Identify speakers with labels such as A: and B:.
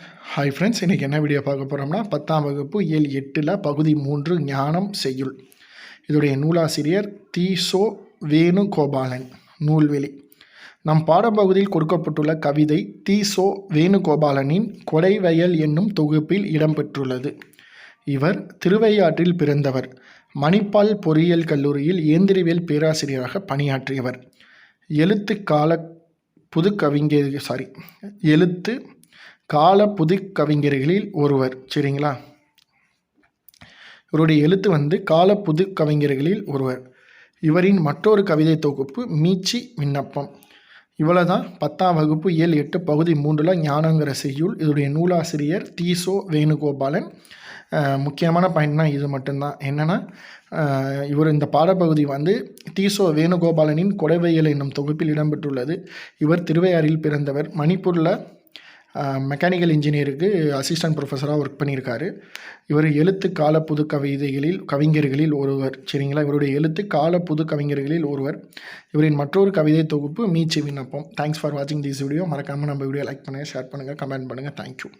A: Hi friends இன்றைக்கி என்ன video பார்க்க போகிறோம்னா பத்தாம் வகுப்பு இயல் எட்டில் பகுதி மூன்று ஞானம் செய்யுள். இதோடைய நூலாசிரியர் தீசோ வேணுகோபாலன் நூல்வெளி. நம் பாடப்பகுதியில் கொடுக்கப்பட்டுள்ள கவிதை தீசோ வேணுகோபாலனின் கொடைவயல் என்னும் தொகுப்பில் இடம்பெற்றுள்ளது. இவர் திருவையாற்றில் பிறந்தவர். மணிப்பால் பொறியியல் கல்லூரியில் இயந்திரவியல் பேராசிரியராக பணியாற்றியவர். எழுத்து கால புது கவிஞர் சாரி எழுத்து கால புதுக்கவிஞர்களில் ஒருவர். சரிங்களா? இவருடைய எழுத்து வந்து கால புது கவிஞர்களில் ஒருவர். இவரின் மற்றொரு கவிதை தொகுப்பு மீச்சி விண்ணப்பம். இவ்வளோ தான் பத்தாம் வகுப்பு ஏழு எட்டு பகுதி மூன்றில் ஞானங்கிற செய்யுள் இதோடைய நூலாசிரியர் தீசோ வேணுகோபாலன். முக்கியமான பாயிண்ட்னா இது மட்டும்தான். என்னென்னா இவர் இந்த பாடப்பகுதி வந்து தீசோ வேணுகோபாலனின் கொடைவையல் என்னும் தொகுப்பில் இடம்பெற்றுள்ளது. இவர் திருவையாறில் பிறந்தவர். மணிப்பூரில் மெக்கானிக்கல் இன்ஜினியருக்கு அசிஸ்டன்ட் ப்ரொஃபஸராக ஒர்க் பண்ணியிருக்காரு. இவர் எழுத்து கால புது கவிதைகளில் கவிஞர்களில் ஒருவர். சரிங்களா? இவருடைய எழுத்து கால புது கவிஞர்களில் ஒருவர். இவரின் மற்றொரு கவிதை தொகுப்பு மீச்சி விண்ணப்பம். தேங்க்ஸ் ஃபார் வாட்சிங் திஸ் வீடியோ மறக்காமல் நம்ம வீடியோ லைக் பண்ணுங்கள் ஷேர் பண்ணுங்கள் கமெண்ட் பண்ணுங்கள் தேங்க்யூ